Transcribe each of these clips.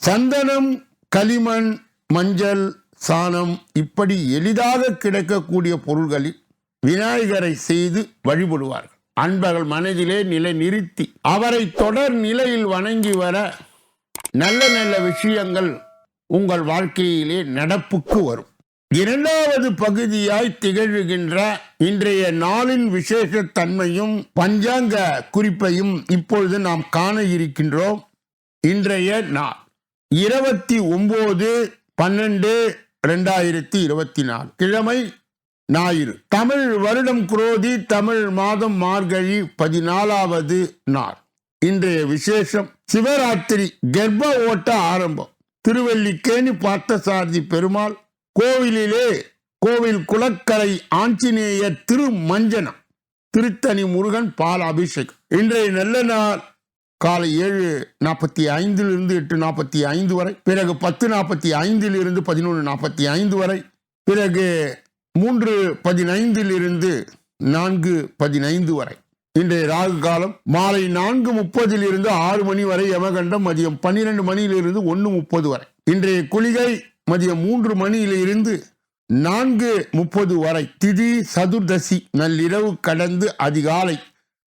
சந்தனம் களிமண் மஞ்சள் சாணம் இப்படி எளிதாக கிடைக்கக்கூடிய பொருள்களில் விநாயகரை செய்து வழிபடுவார்கள். அன்பர்கள் மனதிலே நிலை நிறுத்தி அவரை தொடர் நிலையில் வணங்கி வர நல்ல நல்ல விஷயங்கள் உங்கள் வாழ்க்கையிலே நடப்புக்கு வரும். இரண்டாவது பகுதியாய் திகழ்கின்ற இன்றைய நாளின் விசேஷ தன்மையும் பஞ்சாங்க குறிப்பையும் இப்பொழுது நாம் காண இருக்கின்றோம். இன்றைய நாள். இருபத்தி ஒன்பது பன்னெண்டு ரெண்டாயிரத்தி இருபத்தி நாலு. கிழமை ஞாயிறு. தமிழ் வருடம் குரோதி தமிழ் மாதம் மார்கழி பதினாலாவது நாள். இன்றைய விசேஷம் சிவராத்திரி கர்ப்ப ஓட்ட ஆரம்பம். திருவல்லிக்கேணி பார்த்தசாரதி பெருமாள் கோவிலிலே கோவில் குளக்கரை ஆஞ்சநேயர் திருமஞ்சனம் திருத்தணி முருகன் பால் அபிஷேகம் இன்றைய நல்ல நாள் காலை ஏழு நாற்பத்தி ஐந்திலிருந்து எட்டு நாற்பத்தி ஐந்து வரை பிறகு பத்து நாற்பத்தி ஐந்தில் இருந்து பதினொன்று நாற்பத்தி ஐந்து வரை பிறகு மூன்று பதினைந்திலிருந்து நான்கு பதினைந்து வரை. இன்றைய ராகு காலம் மாலை நான்கு முப்பதில் இருந்து ஆறு மணி வரை யமகண்டம் மதியம் பன்னிரண்டு மணியிலிருந்து ஒன்று முப்பது வரை. இன்றைய குளிகை மதியம் மூன்று மணியிலிருந்து நான்கு முப்பது வரை. திதி சதுர்தசி நள்ளிரவு கடந்து அதிகாலை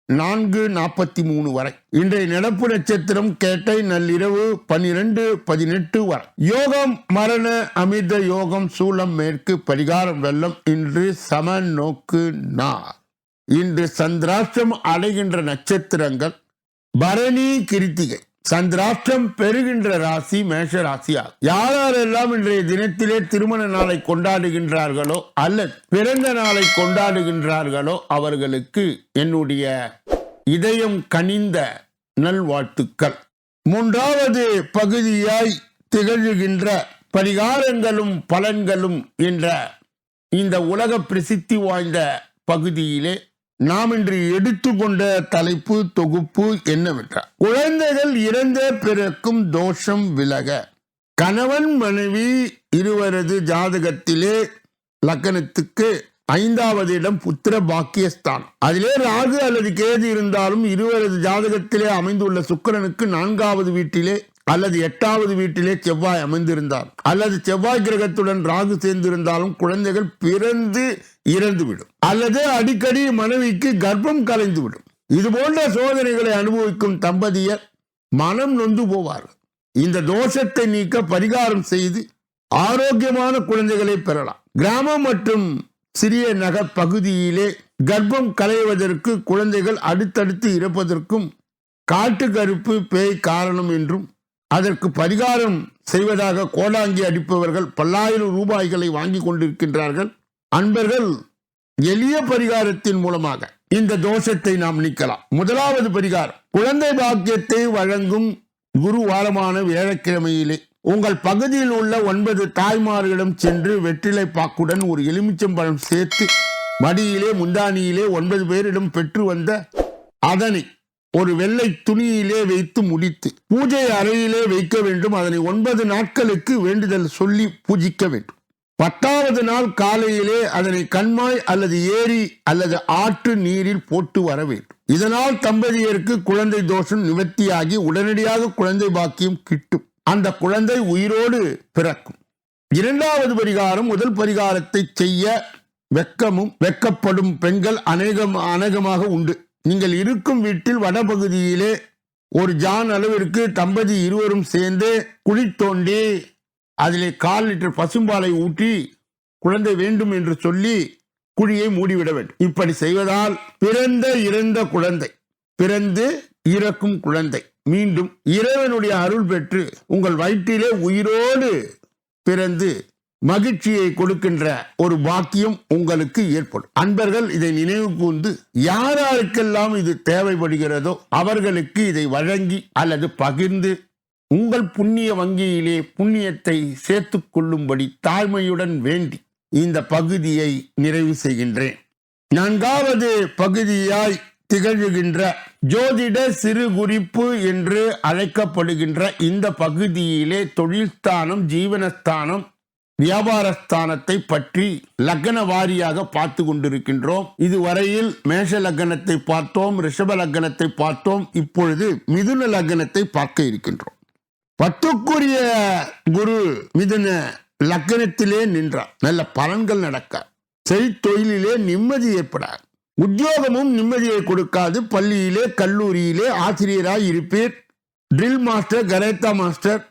நான்கு நாற்பத்தி மூணு வரை. இன்றைய நடப்பு நட்சத்திரம் கேட்டை நள்ளிரவு பன்னிரண்டு பதினெட்டு வரை. யோகம் மரண அமிர்த யோகம் சூலம் மேற்கு பரிகாரம் வெள்ளம் இன்று சம நோக்கு நார் இன்று சந்திராஷ்டம் அடைகின்ற நட்சத்திரங்கள் பரணி கிருத்திகை. சந்திராஷ்டம் பெறுகின்ற ராசி மேஷ ராசியாகும் யாரெல்லாம் இன்றைய தினத்திலே திருமண நாளை கொண்டாடுகின்றார்களோ அல்லது பிறந்த நாளை கொண்டாடுகின்றார்களோ அவர்களுக்கு என்னுடைய இதயம் கனிந்த நல்வாழ்த்துக்கள். மூன்றாவது பகுதியாய் திகழ்கின்ற பரிகாரங்களும் பலன்களும் என்ற இந்த உலக பிரசித்தி வாய்ந்த பகுதியிலே நாம் இன்று எடுத்துக்கொண்ட தலைப்பு தொகுப்பு என்னவென்றால் குழந்தைகள் இறந்த பிறக்கும் தோஷம் விலக. கணவன் மனைவி இருவரது ஜாதகத்திலே லக்கணத்துக்கு ஐந்தாவது இடம் புத்திர பாக்கியஸ்தானம் அதிலே ராகு அல்லது கேது இருந்தாலும் இருவரது ஜாதகத்திலே அமைந்துள்ள சுக்கிரனுக்கு நான்காவது வீட்டிலே அல்லது எட்டாவது வீட்டிலே செவ்வாய் அமைந்திருந்தார். அல்லது செவ்வாய் கிரகத்துடன் ராகு சேர்ந்திருந்தாலும் குழந்தைகள் பிறந்து இறந்துவிடும். அல்லது அடிக்கடி மனைவிக்கு கர்ப்பம் கலைந்துவிடும். இது போன்ற சோதனைகளை அனுபவிக்கும் தம்பதியர் மனம் நொந்து போவார்கள் இந்த தோஷத்தை நீக்க பரிகாரம் செய்து ஆரோக்கியமான குழந்தைகளை பெறலாம். கிராமம் மற்றும் சிறிய நகர் பகுதியிலே கர்ப்பம் களைவதற்கு குழந்தைகள் அடுத்தடுத்து இறப்பதற்கும் காட்டு கருப்பு பேய் காரணம் என்றும் அதற்கு பரிகாரம் செய்வதாக கோடாங்கி அடிப்பவர்கள் பல்லாயிரம் ரூபாய்களை வாங்கி கொண்டிருக்கின்றார்கள். அன்பர்கள் எளிய பரிகாரத்தின் மூலமாக இந்த தோஷத்தை நாம் நீக்கலாம். முதலாவது பரிகாரம் குழந்தை பாக்கியத்தை வழங்கும் குரு வாரமான வியாழக்கிழமையிலே உங்கள் பகுதியில் உள்ள ஒன்பது தாய்மார்களிடம் சென்று வெற்றிலை பாக்குடன் ஒரு எலுமிச்சம்பழம் சேர்த்து மடியிலே முந்தானியிலே ஒன்பது பேரிடம் பெற்று வந்த அதனை ஒரு வெள்ளை துணியிலே வைத்து முடித்து பூஜை அறையிலே வைக்க வேண்டும். அதனை ஒன்பது நாட்களுக்கு வேண்டுதல் சொல்லி பூஜிக்க வேண்டும். பத்தாவது நாள் காலையிலே அதனை கண்மாய் அல்லது ஏரி அல்லது ஆற்று நீரில் போட்டு வர வேண்டும். இதனால் தம்பதியருக்கு குழந்தை தோஷம் நிவர்த்தியாகி உடனடியாக குழந்தை பாக்கியம் கிட்டும். அந்த குழந்தை உயிரோடு பிறக்கும். இரண்டாவது பரிகாரம் முதல் பரிகாரத்தை செய்ய வெக்கமும் வெக்கப்படும் பெண்கள் அநேகம் அநேகமாக உண்டு. நீங்கள் இருக்கும் வீட்டில் வடபகுதியிலே ஒரு ஜான் அளவிற்கு தம்பதி இருவரும் சேர்ந்து குழி தோண்டி அதிலே கால் லிட்டர் பசும்பாலை ஊற்றி குழந்தை வேண்டும் என்று சொல்லி குழியை மூடிவிட வேண்டும். இப்படி செய்வதால் பிறந்த இறந்த குழந்தை பிறந்து இறக்கும் குழந்தை. மீண்டும் இறைவனுடைய அருள் பெற்று உங்கள் வயிற்றிலே உயிரோடு பிறந்து மகிழ்ச்சியை கொடுக்கின்ற ஒரு பாக்கியம் உங்களுக்கு ஏற்படும். அன்பர்கள் இதை நினைவு கூர்ந்து யாராருக்கெல்லாம் இது தேவைப்படுகிறதோ அவர்களுக்கு இதை வழங்கி அல்லது பகிர்ந்து உங்கள் புண்ணிய வங்கியிலே புண்ணியத்தை சேர்த்து கொள்ளும்படி தாழ்மையுடன் வேண்டி இந்த பகுதியை நிறைவு செய்கின்றேன். நான்காவது பகுதியாய் திகழ்கின்ற ஜோதிட சிறு குறிப்பு என்று அழைக்கப்படுகின்ற இந்த பகுதியிலே தொழில்ஸ்தானம் ஜீவனஸ்தானம் வியாபாரஸ்தானத்தை பற்றி லக்ன வாரியாக பார்த்து கொண்டிருக்கின்றோம். இதுவரையில் மேஷ லக்னத்தை பார்த்தோம் ரிஷப லக்னத்தை பார்த்தோம். இப்பொழுது மிதுன லக்னத்தை பார்க்க இருக்கின்றோம். பத்துக்குரிய குரு மிதுன லக்னத்திலே நின்றார். நல்ல பலன்கள் நடக்க. செய்தொழிலே நிம்மதி ஏற்படாது. உத்தியோகமும் நிம்மதியை கொடுக்காது. பள்ளியிலே கல்லூரியிலே ஆசிரியராய் இருப்பீர். ட்ரில் மாஸ்டர் கரேத்தா மாஸ்டர்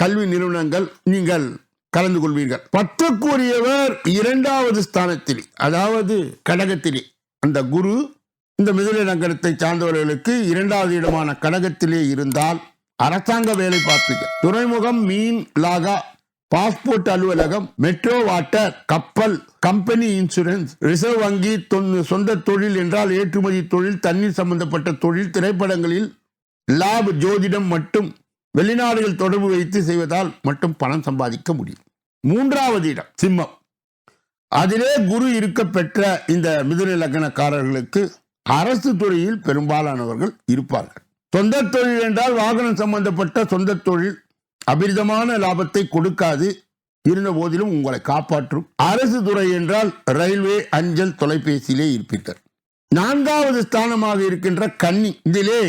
கல்வி நிறுவனங்கள் நீங்கள் கலந்து கொள்வீர்கள். பத்துக்குரியவர் இரண்டாவது ஸ்தானத்தில் அதாவது கடகத்திலே. அந்த குரு இந்த மிதுன நகரத்தை சார்ந்தவர்களுக்கு இரண்டாவது இடமான கடகத்திலே இருந்தால் அரசாங்க வேலை பார்ப்பீர்கள். துறைமுகம் மீன் லாகா பாஸ்போர்ட் அலுவலகம் மெட்ரோ வாட்டர் கப்பல் கம்பெனி இன்சூரன்ஸ் ரிசர்வ் வங்கி சொந்த தொழில் என்றால் ஏற்றுமதி தொழில் தண்ணீர் சம்பந்தப்பட்ட தொழில் திரைப்படங்களில் லாப் ஜோதிடம் மட்டும் வெளிநாடுகள் தொடர்பு வைத்து செய்வதால் மட்டும் பணம் சம்பாதிக்க முடியும். மூன்றாவது இடம் சிம்மம். அதிலே குரு இருக்க பெற்ற இந்த மிதுன லக்னக்காரர்களுக்கு அரசு துறையில் பெரும்பாலானவர்கள் இருப்பார்கள். சொந்த தொழில் என்றால் வாகனம் சம்பந்தப்பட்ட சொந்த தொழில் அபிரிதமான லாபத்தை கொடுக்காது. இருந்த போதிலும் உங்களை காப்பாற்றும். அரசு துறை என்றால் ரயில்வே அஞ்சல் தொலைபேசியிலே இருப்பீர்கள் நான்காவது ஸ்தானமாக இருக்கின்ற கன்னி. இதிலே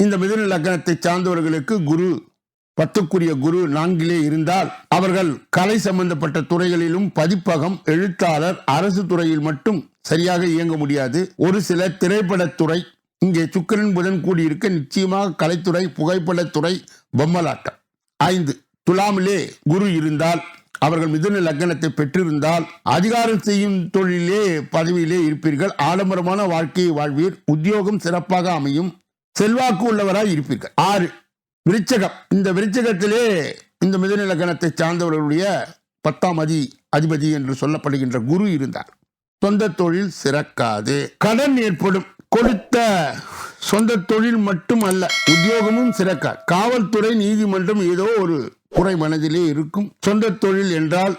இந்த மிதுன லக்னத்தை சார்ந்தவர்களுக்கு குரு பத்துக்குரிய குரு நான்கிலே இருந்தால் அவர்கள் கலை சம்பந்தப்பட்ட துறைகளிலும் பதிப்பகம் எழுத்தாளர் அரசு துறையில் மட்டும் சரியாக இயங்க முடியாது. ஒரு சில திரைப்படத்துறை இங்கே சுக்கிரன் புதன் கூடியிருக்க நிச்சயமாக கலைத்துறை புகைப்படத்துறை பொம்மலாட்டம். ஐந்து. துலாமிலே குரு இருந்தால் அவர்கள் மிதுன லக்னத்தை பெற்றிருந்தால் அதிகாரம் செய்யும் தொழிலே பதவியிலே இருப்பீர்கள். ஆடம்பரமான வாழ்க்கையை வாழ்வீர். உத்தியோகம் சிறப்பாக அமையும். செல்வாக்கு உள்ளவராய் இருப்பீர்கள். ஆறு. விருச்சகம். இந்த விருச்சகத்திலே இந்த மிதுன லக்னத்தை சார்ந்தவர்களுடைய பத்தாம் அதி அதிபதி என்று சொல்லப்படுகின்ற குரு இருந்தார். சொந்த தொழில் சிறக்காது. கடன் ஏற்படும். கொடுத்த சொந்த தொழில் மட்டும் அல்ல உத்தியோகமும் சிறக்க. காவல்துறை நீதிமன்றம் ஏதோ ஒரு குறை மனதிலே இருக்கும். சொந்த தொழில் என்றால்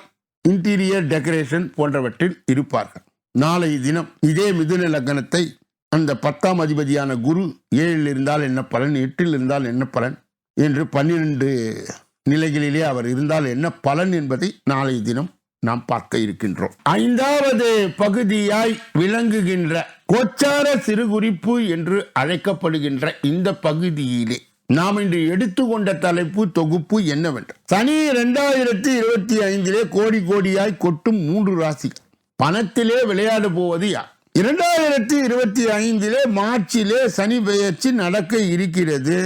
இன்டீரியர் டெக்கரேஷன் போன்றவற்றில் இருப்பார்கள். நாளை தினம் இதே மிதுன லக்னத்தை அந்த பத்தாம் அதிபதியான குரு ஏழில் இருந்தால் என்ன பலன் எட்டில் இருந்தால் என்ன பலன் என்று பன்னிரண்டு நிலைகளிலே அவர் இருந்தால் என்ன பலன் என்பதை நாளை தினம் நாம் பார்க்க இருக்கின்றோம். ஐந்தாவது பகுதியாய் விளங்குகின்ற கோச்சார சிறுகுறிப்பு என்று அழைக்கப்படுகின்ற இந்த பகுதியிலே நாம் இன்று எடுத்துக்கொண்ட தலைப்பு தொகுப்பு என்னவென்று சனி இரண்டாயிரத்தி இருபத்தி ஐந்திலே கோடி கோடியாய் கொட்டும் மூன்று ராசி பணத்திலே விளையாடு போவது யார்? இரண்டாயிரத்தி இருபத்தி ஐந்திலே மார்ச்சிலே சனி பெயர்ச்சி நடக்க இருக்கிறது.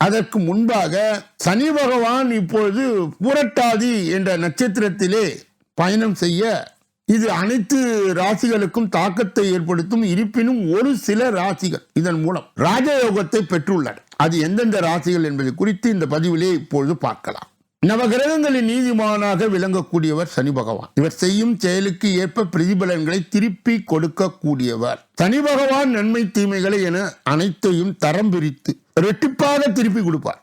அதற்கு முன்பாக சனி பகவான் இப்பொழுது புரட்டாதி என்ற நட்சத்திரத்திலே பயணம் செய்ய இது அனைத்து ராசிகளுக்கும் தாக்கத்தை ஏற்படுத்தும் இருப்பினும் ஒரு சில ராசிகள் இதன் மூலம் ராஜயோகத்தை பெற்றுள்ளன. அது எந்தெந்த ராசிகள் என்பது குறித்து இந்த பதிவிலே இப்பொழுது பார்க்கலாம். நவகிரகங்களின் நீதிமானாக விளங்கக்கூடியவர் சனி பகவான். இவர் செய்யும் செயலுக்கு ஏற்ப பிரதிபலன்களை திருப்பி கொடுக்கக்கூடியவர். சனி பகவான் நன்மை தீமைகளை என அனைத்தையும் தரம் பிரித்து ரெட்டிப்பாக திருப்பி கொடுப்பார்.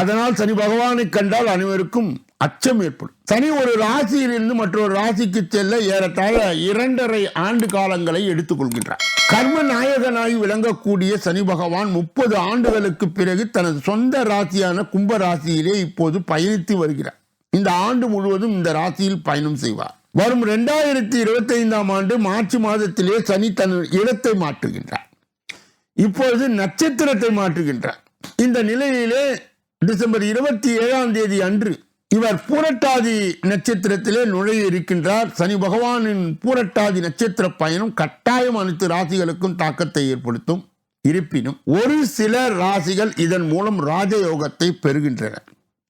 அதனால் சனி பகவானை கண்டால் அனைவருக்கும் அச்சம் ஏற்படும். சனி ஒரு ராசியிலிருந்து மற்றொரு ராசிக்கு செல்ல ஏறத்தாழ இரண்டரை ஆண்டு காலங்களை எடுத்துக்கொள்கின்றார். கர்ம நாயகனாய் விளங்கக்கூடிய சனி பகவான் முப்பது ஆண்டுகளுக்கு பிறகு தனது சொந்த ராசியான கும்ப ராசியிலே இப்போது பயணித்து வருகிறார். இந்த ஆண்டு முழுவதும் இந்த ராசியில் பயணம் செய்வார். வரும் இரண்டாயிரத்தி இருபத்தி ஐந்தாம் ஆண்டு மார்ச் மாதத்திலே சனி தன் இடத்தை மாற்றுகின்றார். இப்பொழுது நட்சத்திரத்தை மாற்றுகின்றார். இந்த நிலையிலே டிசம்பர் இருபத்தி ஏழாம் தேதி அன்று இவர் பூரட்டாதி நட்சத்திரத்திலே நுழைய இருக்கின்றார். சனி பகவானின் பூரட்டாதி நட்சத்திர பயணம் கட்டாயம் அனைத்து ராசிகளுக்கும் தாக்கத்தை ஏற்படுத்தும். இருப்பினும் ஒரு சில ராசிகள் இதன் மூலம் ராஜயோகத்தை பெறுகின்றன.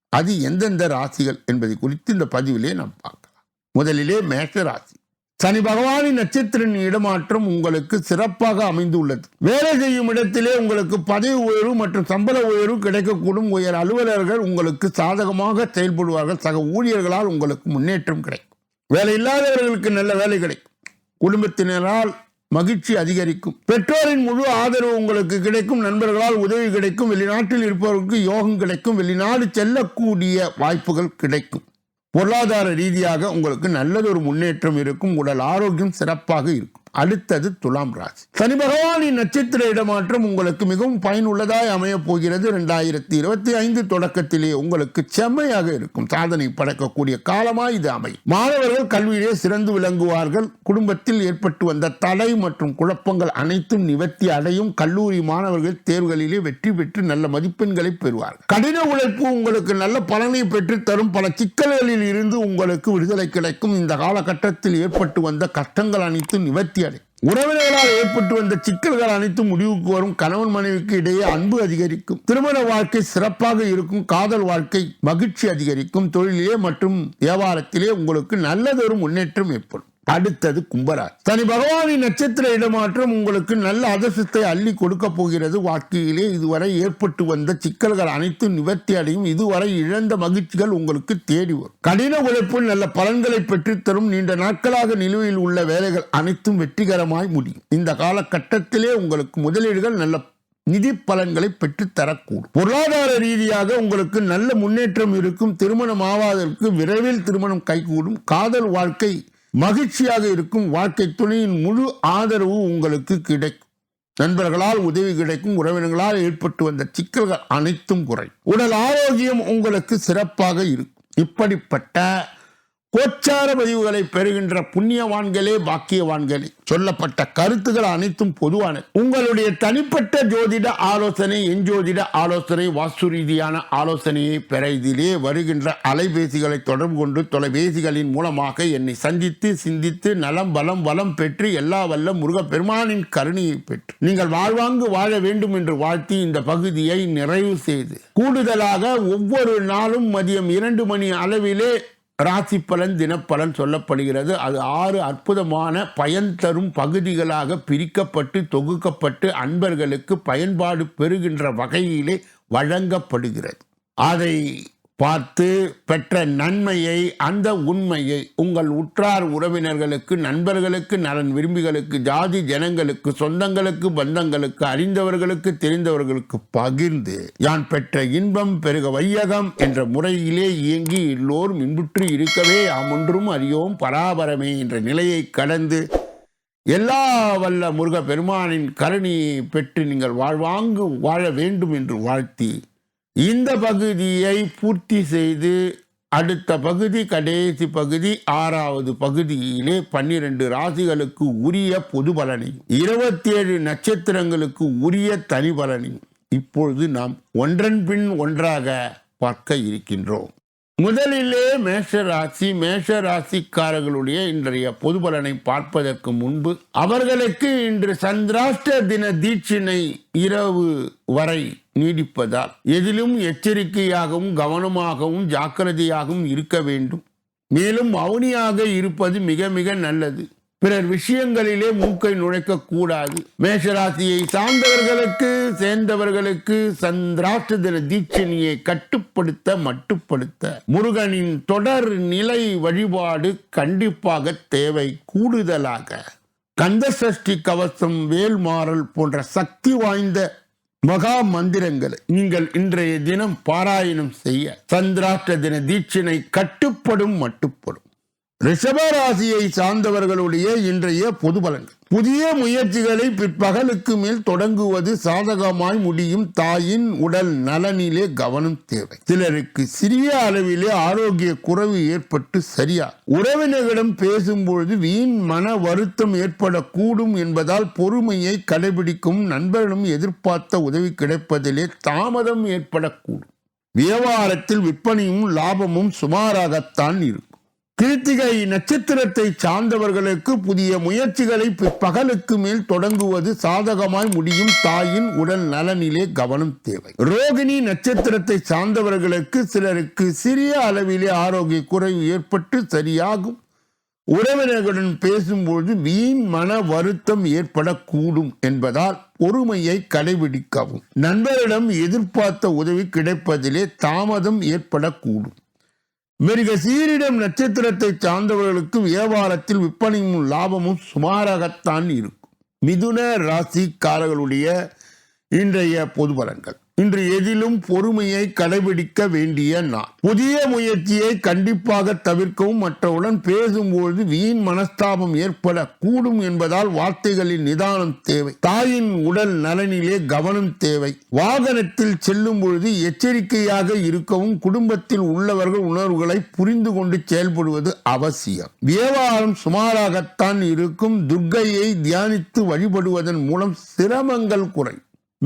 அது எந்தெந்த ராசிகள் என்பதை குறித்து இந்த பதிவிலே நாம் பார்க்கலாம். முதலிலே மேஷ ராசி. சனி பகவானின் நட்சத்திரன் இடமாற்றம் உங்களுக்கு சிறப்பாக அமைந்துள்ளது. வேலை செய்யும் இடத்திலே உங்களுக்கு பதவி உயர்வு மற்றும் சம்பள உயர்வு கிடைக்கக்கூடும். உயர் அலுவலர்கள் உங்களுக்கு சாதகமாக செயல்படுவார்கள். சக ஊழியர்களால் உங்களுக்கு முன்னேற்றம் கிடைக்கும். வேலை இல்லாதவர்களுக்கு நல்ல வேலை கிடைக்கும். குடும்பத்தினரால் மகிழ்ச்சி அதிகரிக்கும். பெற்றோரின் முழு ஆதரவு உங்களுக்கு கிடைக்கும். நண்பர்களால் உதவி கிடைக்கும். வெளிநாட்டில் இருப்பவர்களுக்கு யோகம் கிடைக்கும். வெளிநாடு செல்லக்கூடிய வாய்ப்புகள் கிடைக்கும். பொருளாதார ரீதியாக உங்களுக்கு நல்லதொரு முன்னேற்றம் இருக்கும் உடல் ஆரோக்கியம் சிறப்பாக இருக்கும். அடுத்தது துலாம் ராசி. சனி பகவானின் நட்சத்திர இடமாற்றம் உங்களுக்கு மிகவும் பயனுள்ளதாய் அமையப் போகிறது. ரெண்டாயிரத்தி இருபத்தி ஐந்து தொடக்கத்திலே உங்களுக்கு செம்மையாக இருக்கும். சாதனை படைக்கக்கூடிய காலமாய் இது அமையும். மாணவர்கள் கல்வியிலே சிறந்து விளங்குவார்கள். குடும்பத்தில் ஏற்பட்டு வந்த தடை மற்றும் குழப்பங்கள் அனைத்தும் நிவர்த்தி அடையும். கல்லூரி மாணவர்கள் தேர்வுகளிலே வெற்றி பெற்று நல்ல மதிப்பெண்களை பெறுவார்கள். கடின உழைப்பு உங்களுக்கு நல்ல பலனை பெற்று தரும். பல சிக்கல்களில் இருந்து உங்களுக்கு விடுதலை கிடைக்கும். இந்த காலகட்டத்தில் ஏற்பட்டு வந்த கஷ்டங்கள் அனைத்தும் நிவர்த்தி உறவினர்களால் ஏற்பட்டு வந்த சிக்கல்கள் அனைத்தும் முடிவுக்கு வரும். கணவன் மனைவிக்கு இடையே அன்பு அதிகரிக்கும். திருமண வாழ்க்கை சிறப்பாக இருக்கும். காதல் வாழ்க்கை மகிழ்ச்சி அதிகரிக்கும். தொழிலே மற்றும் வியாபாரத்திலே உங்களுக்கு நல்லதொரு முன்னேற்றம் ஏற்படும். அடுத்தது கும்பராசி. தனி பகவானின் நட்சத்திர இடமாற்றம் உங்களுக்கு நல்ல அதிர்ஷ்டத்தை அள்ளி கொடுக்க போகிறது. வாழ்க்கையிலே இதுவரை ஏற்பட்டு வந்த சிக்கல்கள் அனைத்தும் நிவர்த்தி அடையும். இதுவரை இழந்த மகிழ்ச்சிகள் உங்களுக்கு தேடி வரும். கடின உழைப்பு நல்ல பலன்களை பெற்றுத்தரும். நீண்ட நாட்களாக நிலுவையில் உள்ள வேலைகள் அனைத்தும் வெற்றிகரமாய் முடியும். இந்த காலகட்டத்திலே உங்களுக்கு முதலீடுகள் நல்ல நிதி பலன்களை பெற்றுத்தரக்கூடும். பொருளாதார ரீதியாக உங்களுக்கு நல்ல முன்னேற்றம் இருக்கும். திருமணம் ஆவாதற்கு விரைவில் திருமணம் கைகூடும். காதல் வாழ்க்கை மகிழ்ச்சியாக இருக்கும் வாழ்க்கை துணையின் முழு ஆதரவு உங்களுக்கு கிடைக்கும். நண்பர்களால் உதவி கிடைக்கும் உறவினர்களால் ஏற்பட்டு வந்த சிக்கல்கள் அனைத்தும் குறை உடல் ஆரோக்கியம் உங்களுக்கு சிறப்பாக இருக்கும். இப்படிப்பட்ட கோச்சார பதிவுகளை பெறுகின்ற புண்ணியவான்களே பாக்கியவான்களே. சொல்லப்பட்ட கருத்துக்கள் அனைத்தும் பொதுவான உங்களுடைய தனிப்பட்ட ஜோதிட ஆலோசனை எஞ்சோதிட ஆலோசனை வாஸ்து ரீதியான ஆலோசனையை பெற இதிலே வருகின்ற அலைபேசிகளை தொடர்பு கொண்டு தொலைபேசிகளின் மூலமாக என்னை சந்தித்து சிந்தித்து நலம் பலம் வளம் பெற்று எல்லா வல்ல முருகப்பெருமானின் கருணையை பெற்று. நீங்கள் வாழ்வாங்கு வாழ வேண்டும் என்று வாழ்த்தி இந்த பகுதியை நிறைவு செய்து. கூடுதலாக ஒவ்வொரு நாளும் மதியம் இரண்டு மணி அளவிலே ராசி பலன் தினப்பலன் சொல்லப்படுகிறது. அது ஆறு அற்புதமான பயன் தரும் பகுதிகளாக பிரிக்கப்பட்டு தொகுக்கப்பட்டு அன்பர்களுக்கு பயன்பாடு பெறுகின்ற வகையிலே வழங்கப்படுகிறது. அதை பார்த்து பெற்ற நன்மையை அந்த உண்மையை உங்கள் உற்றார் உறவினர்களுக்கு நண்பர்களுக்கு நலன் விரும்பிகளுக்கு ஜாதி ஜனங்களுக்கு சொந்தங்களுக்கு பந்தங்களுக்கு அறிந்தவர்களுக்கு தெரிந்தவர்களுக்கு பகிர்ந்து யான் பெற்ற இன்பம் பெருக வையகம் என்ற முறையிலே இயங்கி எல்லோரும் இன்புற்று இருக்கவே அமொன்றும் அறியோம் பராபரமே என்ற நிலையை கடந்து எல்லா வல்ல முருக பெருமானின் கருணையை பெற்று நீங்கள் வாழ்வாங்கு வாழ வேண்டும் என்று வாழ்த்தி இந்த பகுதியை பூர்த்தி செய்து அடுத்த பகுதி கடைசி பகுதி ஆறாவது பகுதியிலே பன்னிரண்டு ராசிகளுக்கு உரிய பொது பலனை இருபத்தி ஏழு நட்சத்திரங்களுக்கு உரிய தனி பலனை இப்பொழுது நாம் ஒன்றன் பின் ஒன்றாக பார்க்க இருக்கின்றோம். முதலிலே மேஷ ராசி மேஷ ராசிக்காரர்களுடைய இன்றைய பொது பலனை பார்ப்பதற்கு முன்பு அவர்களுக்கு இன்று சந்திராஷ்ட தின தீட்சினை இரவு வரை நீடிப்பதால் எதிலும் எச்சரிக்கையாகவும் கவனமாகவும் ஜாக்கிரதையாகவும் இருக்க வேண்டும். மேலும் மௌனியாக இருப்பது மிக மிக நல்லது. பிறர் விஷயங்களிலே மூக்கை நுழைக்க கூடாது. மேஷராசியை சார்ந்தவர்களுக்கு சேர்ந்தவர்களுக்கு சந்திராஷ்ட தின தீட்சணியை கட்டுப்படுத்த மட்டுப்படுத்த. முருகனின் தொடர் நிலை வழிபாடு கண்டிப்பாக தேவை கூடுதலாக. கந்தசஷ்டி கவசம் வேல்மாறல் போன்ற சக்தி வாய்ந்த மகா மந்திரங்களை நீங்கள் இன்றைய தினம் பாராயணம் செய்ய சந்திராஷ்ட தின தீட்சினை கட்டுப்படும் மட்டுப்படும். ரிஷபராசியை சார்ந்தவர்களுடைய இன்றைய பொது பலன்கள் புதிய முயற்சிகளை பிற்பகலுக்கு மேல் தொடங்குவது சாதகமாய் முடியும் தாயின் உடல் நலனிலே கவனம் தேவை. சிலருக்கு சிறிய அளவிலே ஆரோக்கிய குறைவு ஏற்பட்டு சரியா. உறவினர்களிடம் பேசும்பொழுது வீண் மன வருத்தம் ஏற்படக்கூடும் என்பதால் பொறுமையை கடைபிடிக்கும் நண்பர்களும் எதிர்பார்த்த உதவி கிடைப்பதிலே தாமதம் ஏற்படக்கூடும். வியாபாரத்தில் விற்பனையும் லாபமும் சுமாராகத்தான் இருக்கும். கிருத்திகை நட்சத்திரத்தை சார்ந்தவர்களுக்கு புதிய முயற்சிகளை பகலுக்கு மேல் தொடங்குவது சாதகமாய் முடியும். தாயின் உடல் நலனிலே கவனம் தேவை. ரோகிணி நட்சத்திரத்தை சார்ந்தவர்களுக்கு சிலருக்கு சிறிய அளவிலே ஆரோக்கிய குறைவு ஏற்பட்டு சரியாகும். உறவினர்களுடன் பேசும்போது வீண் மன வருத்தம் ஏற்படக்கூடும் என்பதால் பொறுமையை கடைபிடிக்கவும். நண்பரிடம் எதிர்பார்த்த உதவி கிடைப்பதிலே தாமதம் ஏற்படக்கூடும். மிருக சீரிடம் நட்சத்திரத்தை சார்ந்தவர்களுக்கு வியாபாரத்தில் விற்பனையும் லாபமும் சுமாராகத்தான் இருக்கும். மிதுன ராசிக்காரர்களுடைய இன்றைய பொது பலன்கள். இன்று எதிலும் பொறுமையை கடைபிடிக்க வேண்டிய நாள். புதிய முயற்சியை கண்டிப்பாக தவிர்க்கவும் மற்றவுடன் பேசும்போது வீண் மனஸ்தாபம் ஏற்பட கூடும் என்பதால் வார்த்தைகளின் நிதானம் தேவை. தாயின் உடல் நலனிலே கவனம் தேவை. வாகனத்தில் செல்லும் பொழுது எச்சரிக்கையாக இருக்கவும் குடும்பத்தில் உள்ளவர்கள் உணர்வுகளை புரிந்து கொண்டு செயல்படுவது அவசியம். வியாபாரம் சுமாராகத்தான் இருக்கும். துர்க்கையை தியானித்து வழிபடுவதன் மூலம் சிரமங்கள் குறை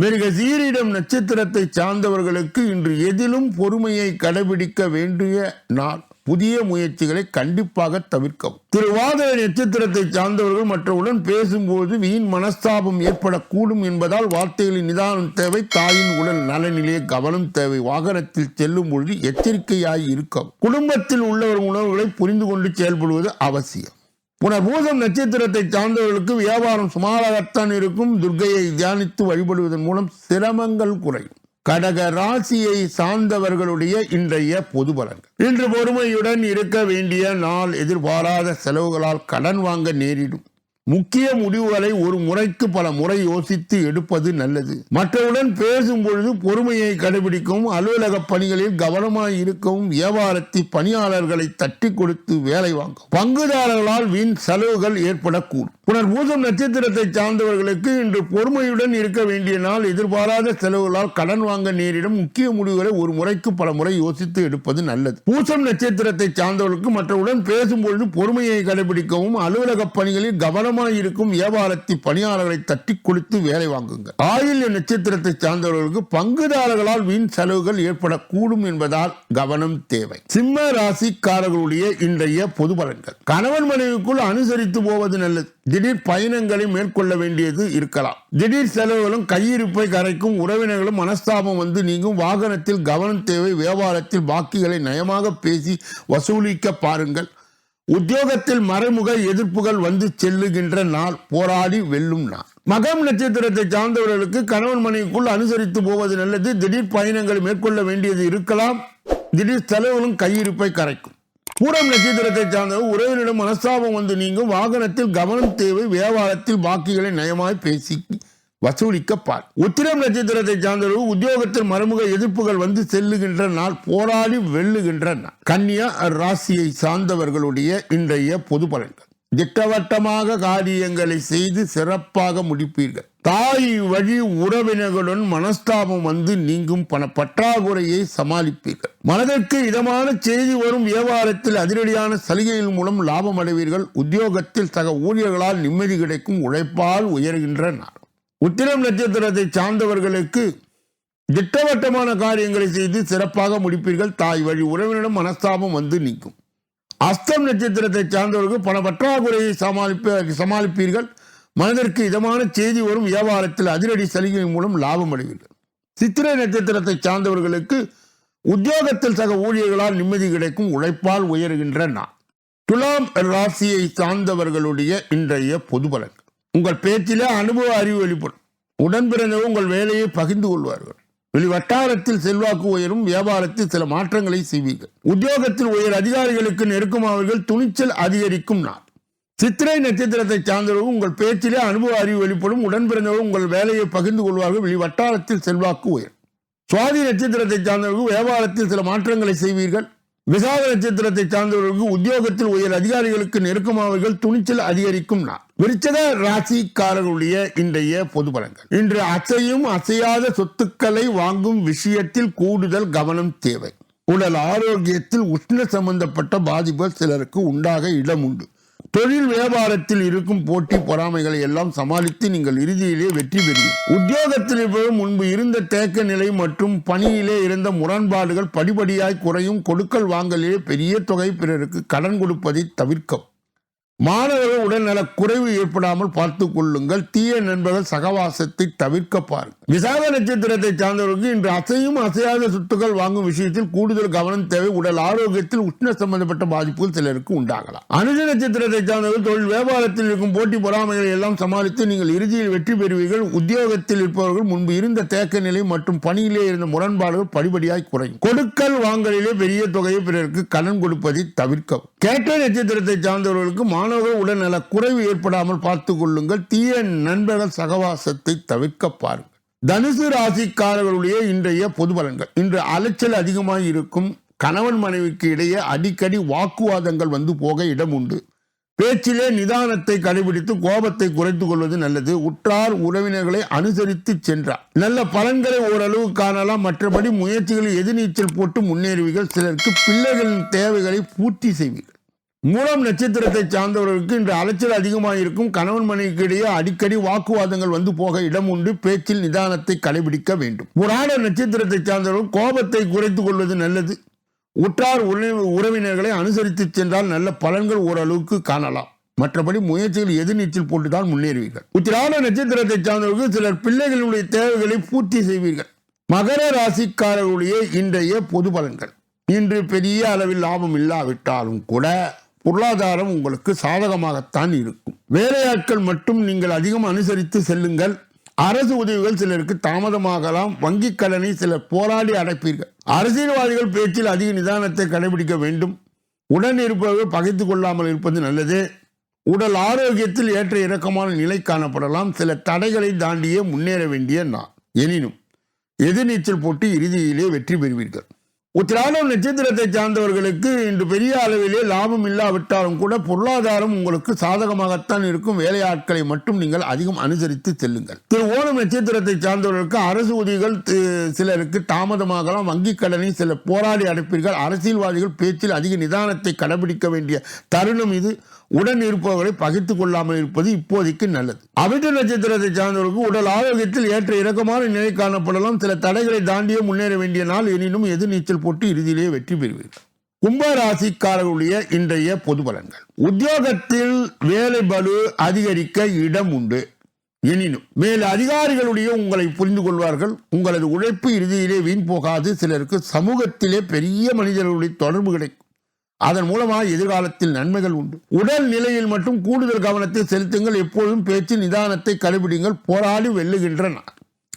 மிருக சீரிடம் நட்சத்திரத்தை சார்ந்தவர்களுக்கு இன்று எதிலும் பொறுமையை கடைபிடிக்க வேண்டிய நாள். புதிய முயற்சிகளை கண்டிப்பாக தவிர்க்கவும். திருவாதிரை நட்சத்திரத்தை சார்ந்தவர்கள் மற்றவுடன் பேசும்போது வீண் மனஸ்தாபம் ஏற்படக்கூடும் என்பதால் வார்த்தைகளின் நிதானம் தேவை தாயின் உடல் நலனிலே கவனம் தேவை. வாகனத்தில் செல்லும் பொழுது எச்சரிக்கையாய் இருக்கும் குடும்பத்தில் உள்ளவர் உணர்வுகளை புரிந்து கொண்டு செயல்படுவது அவசியம். புனர்பூசம் நட்சத்திரத்தை சார்ந்தவர்களுக்கு வியாபாரம் சுமாராகத்தான் இருக்கும். துர்கையை தியானித்து வழிபடுவதன் மூலம் சிரமங்கள் குறையும். கடக ராசியை சார்ந்தவர்களுடைய இன்றைய பொது பலன்கள். இன்று பொறுமையுடன் இருக்க வேண்டிய நாள் எதிர்பாராத செலவுகளால் கடன் வாங்க நேரிடும். முக்கிய முடிவுகளை ஒரு முறைக்கு பல முறை யோசித்து எடுப்பது நல்லது. மற்றவுடன் பேசும் பொழுது பொறுமையை கடைபிடிக்கவும் அலுவலக பணிகளில் கவனமாய் இருக்கவும் வியாபாரத்தில் பணியாளர்களை தட்டி கொடுத்து வேலை வாங்கும் பங்குதாரர்களால் வீண் செலவுகள் ஏற்படக்கூடும். புனர் பூசம் நட்சத்திரத்தை சார்ந்தவர்களுக்கு இன்று பொறுமையுடன் இருக்க வேண்டிய நாள் எதிர்பாராத செலவுகளால் கடன் வாங்க நேரிடும். முக்கிய முடிவுகளை ஒரு முறைக்கு பல முறை யோசித்து எடுப்பது நல்லது. பூசம் நட்சத்திரத்தை சார்ந்தவர்களுக்கு மற்றவுடன் பேசும்பொழுது பொறுமையை கடைபிடிக்கவும் அலுவலக பணிகளில் கவனம் இருக்கும் வியாபாரத்தில் பணியாளர்களை தட்டி கொடுத்து வேலை வாங்குங்க ஆயுள்ய நட்சத்திரத்தை சார்ந்தவர்களுக்கு பங்குதாரர்களால் வீண் செலவுகள் ஏற்படக்கூடும் என்பதால் கவனம் தேவை. சிம்ம ராசிக்காரர்களுடைய இன்றைய பொது பலன்கள். கணவன் மனைவிக்குள் அனுசரித்து போவது நல்லது. திடீர் பயணங்களை மேற்கொள்ள வேண்டியது இருக்கலாம். திடீர் செலவுகளும் கையிருப்பை கரைக்கும் உறவினர்களும் மனஸ்தாபம் வந்து நீங்கும். வாகனத்தில் கவனம் தேவை வியாபாரத்தில் பாக்கிகளை நயமாக பேசி வசூலிக்க பாருங்கள். உத்தியோகத்தில் மறைமுக எதிர்ப்புகள் வந்து செல்லுகின்ற நாள் போராடி வெல்லும் நாள். மகம் நட்சத்திரத்தை சார்ந்தவர்களுக்கு கணவன் மனைவிக்குள் அனுசரித்து போவது நல்லது. திடீர் பயணங்களை மேற்கொள்ள வேண்டியது இருக்கலாம். திடீர் செலவுகளும் கையிருப்பை கரைக்கும். பூரம் நட்சத்திரத்தை சார்ந்தவர் உறவினரிடம் மனஸ்தாபம் வந்து நீங்கும். வாகனத்தில் கவனம் தேவை. வியாபாரத்தில் பாக்கிகளை நயமாய் பேசி வசூலிக்க பார் உத்திரம் நட்சத்திரத்தை சார்ந்தவர்கள் உத்தியோகத்தில் மருமக எதிர்ப்புகள் வந்து செல்லுகின்ற நாள் போராடி வெல்லுகின்ற நாள். கன்னியா ராசியை சார்ந்தவர்களுடைய இன்றைய பொது பலன்கள். திட்டவட்டமாக காரியங்களை செய்து சிறப்பாக முடிப்பீர்கள். தாய் வழி உறவினர்களுடன் மனஸ்தாபம் வந்து நீங்கும் பண பற்றாக்குறையை சமாளிப்பீர்கள். மனதிற்கு இதமான செய்தி வரும் வியாபாரத்தில் அதிரடியான சலுகைகள் மூலம் லாபம் அடைவீர்கள். உத்தியோகத்தில் சக ஊழியர்களால் நிம்மதி கிடைக்கும் உழைப்பால் உயர்கின்ற நாள். உத்திரம் நட்சத்திரத்தை சார்ந்தவர்களுக்கு திட்டவட்டமான காரியங்களை செய்து சிறப்பாக முடிப்பீர்கள். தாய் வழி உறவினரும் மனஸ்தாபம் வந்து நீக்கும் அஸ்தம் நட்சத்திரத்தை சார்ந்தவர்கள் பண பற்றாக்குறையை சமாளிப்ப சமாளிப்பீர்கள். மனதிற்கு இதமான செய்தி வரும் வியாபாரத்தில் அதிரடி சலுகை மூலம் லாபம் அடைவீர்கள். சித்திரை நட்சத்திரத்தை சார்ந்தவர்களுக்கு உத்தியோகத்தில் சக ஊழியர்களால் நிம்மதி கிடைக்கும் உழைப்பால் உயர்கின்ற நான் துலாம் ராசியை சார்ந்தவர்களுடைய இன்றைய பொது பலன். உங்கள் பேச்சிலே அனுபவ அறிவு வெளிப்படும். உடன்பிறந்தவங்க உங்கள் வேலையை பகிர்ந்து கொள்வார்கள். வெளி வட்டாரத்தில் செல்வாக்கு உயரும் வியாபாரத்தில் சில மாற்றங்களை செய்வீர்கள். உத்தியோகத்தில் உயர் அதிகாரிகளுக்கு நெருக்கமாவர்கள் துணிச்சல் அதிகரிக்கும் நாள். சித்திரை நட்சத்திரத்தை சார்ந்தவர்கள் உங்கள் பேச்சிலே அனுபவ அறிவு வெளிப்படும் உடன் உங்கள் வேலையை பகிர்ந்து கொள்வார்கள் வெளி வட்டாரத்தில் செல்வாக்கு உயரும். சுவாதி நட்சத்திரத்தை சார்ந்தவர்கள் வியாபாரத்தில் சில மாற்றங்களை செய்வீர்கள். விசாக நட்சத்திரத்தை சார்ந்தவர்களுக்கு உத்தியோகத்தில் உயர் அதிகாரிகளுக்கு நெருக்கமாவர்கள் துணிச்சல் அதிகரிக்கும் நாள். விருச்சக ராசிக்காரர்களுடைய இன்றைய பொது பலன்கள். இன்று அசையும் அசையாத சொத்துக்களை வாங்கும் விஷயத்தில் கூடுதல் கவனம் தேவை. உடல் ஆரோக்கியத்தில் உஷ்ண சம்பந்தப்பட்ட பாதிப்புகள் சிலருக்கு உண்டாக இடம் உண்டு. தொழில் வியாபாரத்தில் இருக்கும் போட்டி பொறாமைகளை எல்லாம் சமாளித்து நீங்கள் இறுதியிலே வெற்றி பெறுவீர்கள். உத்தியோகத்தில் முன்பு இருந்த தேக்க நிலை மற்றும் பணியிலே இருந்த முரண்பாடுகள் படிப்படியாய் குறையும். கொடுக்கல் வாங்கலிலே பெரிய தொகை பிறருக்கு கடன் கொடுப்பதை தவிர்க்கவும். மாணவர்கள் உடல்நல குறைவு ஏற்படாமல் பார்த்துக் கொள்ளுங்கள். தீய நண்பர்கள் சகவாசத்தை தவிர்க்க பாருங்கள். விசாக நட்சத்திரத்தை சார்ந்தவர்களுக்கு இன்று அசையும் அசையாத சொத்துக்கள் வாங்கும் விஷயத்தில் கூடுதல் கவனம் தேவை. உடல் ஆரோக்கியத்தில் உஷ்ண சம்பந்தப்பட்ட பாதிப்புகள் சிலருக்கு உண்டாகலாம். அனுஜ நட்சத்திரத்தை சார்ந்தவர்கள் தொழில் வியாபாரத்தில் இருக்கும் போட்டி பொறாமைகளை எல்லாம் சமாளித்து நீங்கள் இறுதியில் வெற்றி பெறுவீர்கள். உத்தியோகத்தில் இருப்பவர்கள் முன்பு இருந்த தேக்க நிலை மற்றும் பணியிலே இருந்த முரண்பாடுகள் படிப்படியாய் குறையும். கொடுக்கல் வாங்கலிலே பெரிய தொகையை பிறருக்கு கடன் கொடுப்பதை தவிர்க்கவும். கேட்ட நட்சத்திரத்தை சார்ந்தவர்களுக்கு மாணவர் உடல்நல குறைவு ஏற்படாமல் பார்த்து கொள்ளுங்கள். தீய நண்பர்கள் சகவாசத்தை தவிர்க்க பாருங்கள். தனுசு ராசிக்காரர்களுடைய இன்றைய பொது பலன்கள். இன்று அலைச்சல் அதிகமாக இருக்கும் கணவன் மனைவிக்கு இடையே அடிக்கடி வாக்குவாதங்கள் வந்து போக இடம் உண்டு. பேச்சிலே நிதானத்தை கடைபிடித்து கோபத்தை குறைத்துக் கொள்வது நல்லது. உற்றார் உறவினர்களை அனுசரித்து சென்றார். நல்ல பலன்களை ஓரளவு காணலாம். மற்றபடி முயற்சிகளில் எதிர்நீச்சல் போட்டு முன்னேறுவீர்கள். சிலருக்கு பிள்ளைகளின் தேவைகளை பூர்த்தி செய்வீர்கள். மூலம் நட்சத்திரத்தை சார்ந்தவர்களுக்கு இன்று அலைச்சல் அதிகமாக இருக்கும். கணவன் மனைவிக்கு இடையே அடிக்கடி வாக்குவாதங்கள் வந்து போக இடம் உண்டு. பேச்சில் நிதானத்தை கடைபிடிக்க வேண்டும். புராண நட்சத்திரத்தை சார்ந்தவர்கள் கோபத்தை குறைத்துக் கொள்வது நல்லது. உற்றார் உறவினர்களை அனுசரித்து சென்றால் நல்ல பலன்கள் ஓரளவுக்கு காணலாம். மற்றபடி முயற்சிகள் எதிர்நீச்சல் போட்டுதான் முன்னேறுவீர்கள். உத்திராட நட்சத்திரத்தை சார்ந்தவர்கள் சிலர் பிள்ளைகளுடைய தேவைகளை பூர்த்தி செய்வீர்கள். மகர ராசிக்காரர்களுடைய இன்றைய பொது பலன்கள். இன்று பெரிய அளவில் லாபம் இல்லாவிட்டாலும் கூட பொருளாதாரம் உங்களுக்கு சாதகமாகத்தான் இருக்கும். வேலையாட்கள் மட்டும் நீங்கள் அதிகம் அனுசரித்து செல்லுங்கள். அரசு உதவிகள் சிலருக்கு தாமதமாகலாம். வங்கிக் கடனை சிலர் போராடி அடைப்பீர்கள். அரசியல்வாதிகள் பேச்சில் அதிக நிதானத்தை கடைபிடிக்க வேண்டும். உடன் இருப்பவர்கள் பகைத்து கொள்ளாமல் இருப்பது நல்லது. உடல் ஆரோக்கியத்தில் ஏற்ற இறக்கமான நிலை காணப்படலாம். சில தடைகளை தாண்டியே முன்னேற வேண்டிய நான் எனினும் எதிர்நீச்சல் போட்டு இறுதியிலே வெற்றி பெறுவீர்கள். உத்திராடம் நட்சத்திரத்தை சார்ந்தவர்களுக்கு இன்று பெரிய அளவிலே லாபம் இல்லாவிட்டாலும் கூட பொருளாதாரம் உங்களுக்கு சாதகமாகத்தான் இருக்கும். வேலையாட்களை மட்டும் நீங்கள் அதிகம் அனுசரித்து செல்லுங்கள். திரு ஓணம் நட்சத்திரத்தை சார்ந்தவர்களுக்கு அரசு உதவிகள் சிலருக்கு தாமதமாகலாம். வங்கிக் கடனை சில போராடி அடைப்பீர்கள் அரசியல்வாதிகள் பேச்சில் அதிக நிதானத்தை கடைபிடிக்க வேண்டிய தருணம் இது. உடன் இருப்பவர்களை பகிர்ந்து கொள்ளாமல் இருப்பது இப்போதைக்கு நல்லது. அவிட்ட நட்சத்திரத்தை சார்ந்தவர்களுக்கு உடல் ஆரோக்கியத்தில் ஏற்ற இறக்கமான நிலை காணப்படலாம். சில தடைகளை தாண்டியே முன்னேற வேண்டிய நாள். எனினும் எதிர்நீச்சல் போட்டு இறுதியிலேயே வெற்றி பெறுவீர்கள். கும்பராசிக்காரர்களுடைய இன்றைய பொது பலன்கள். உத்தியோகத்தில் வேலை பலு அதிகரிக்க இடம் உண்டு. எனினும் மேல் அதிகாரிகளுடைய உங்களை புரிந்து கொள்வார்கள். உங்களது உழைப்பு இறுதியிலே வீண் போகாது. சிலருக்கு சமூகத்திலே பெரிய மனிதர்களுடைய தொடர்பு கிடைக்கும். அதன் மூலமாக எதிர்காலத்தில் நன்மைகள் உண்டு. உடல் நிலையில் மட்டும் கூடுதல் கவனத்தை செலுத்துங்கள். எப்போதும் பேச்சு நிதானத்தை கடைபிடிங்கள். போராடி வெல்லுகின்றன.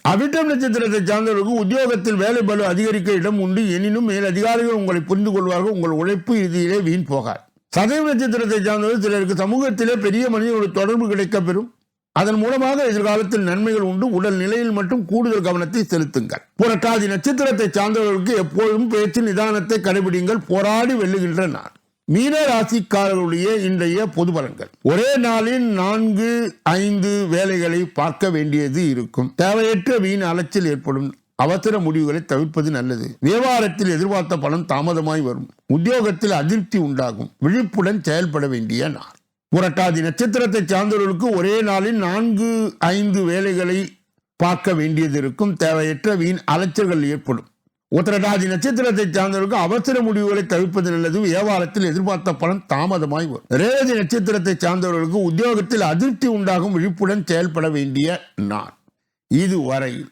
அவிட்டம் நட்சத்திரத்தை சார்ந்தவர்களுக்கு உத்தியோகத்தில் வேலை பலு அதிகரிக்க இடம் உண்டு. எனினும் மேல் அதிகாரிகள் உங்களை புரிந்து கொள்வார்கள். உங்கள் உழைப்பு இறுதியிலே வீண் போகாது. சதய நட்சத்திரத்தை சார்ந்தவர்கள் சிலருக்கு சமூகத்திலே பெரிய மனிதர்களுடைய தொடர்பு கிடைக்கப்பெறும். அதன் மூலமாக எதிர்காலத்தில் நன்மைகள் உண்டு. உடல் நிலையில் மட்டும் கூடுதல் கவனத்தை செலுத்துங்கள். புரட்டாதி நட்சத்திரத்தை சார்ந்தவர்களுக்கு எப்பொழுதும் பேச்சு நிதானத்தை கடைபிடிங்கள். போராடி வெல்லுகின்ற நான் மீன ராசிக்காரர்களுடைய இன்றைய பொது பலன்கள். ஒரே நாளில் நான்கு ஐந்து வேலைகளை பார்க்க வேண்டியது இருக்கும். தேவையற்ற வீண் அலைச்சல் ஏற்படும். அவசர முடிவுகளை தவிர்ப்பது நல்லது. வியாபாரத்தில் எதிர்பார்த்த பணம் தாமதமாய் வரும். உத்தியோகத்தில் அதிருப்தி உண்டாகும். விழிப்புடன் செயல்பட வேண்டிய நாள். புரட்டாதி நட்சத்திரத்தை சார்ந்தவர்களுக்கு ஒரே நாளில் நான்கு ஐந்து வேலைகளை பார்க்க வேண்டியது இருக்கும். தேவையற்ற வீண் அலைச்சல்கள் ஏற்படும். உத்திரட்டாதி நட்சத்திரத்தை சார்ந்தவர்களுக்கு அவசர முடிவுகளை தவிர்ப்பது நல்லது வியாபாரத்தில் எதிர்பார்த்த பலன் தாமதமாய் வரும். ரேவதி நட்சத்திரத்தை சார்ந்தவர்களுக்கு உத்தியோகத்தில் அதிருப்தி உண்டாகும் விழிப்புடன் செயல்பட வேண்டிய நான் இதுவரையில்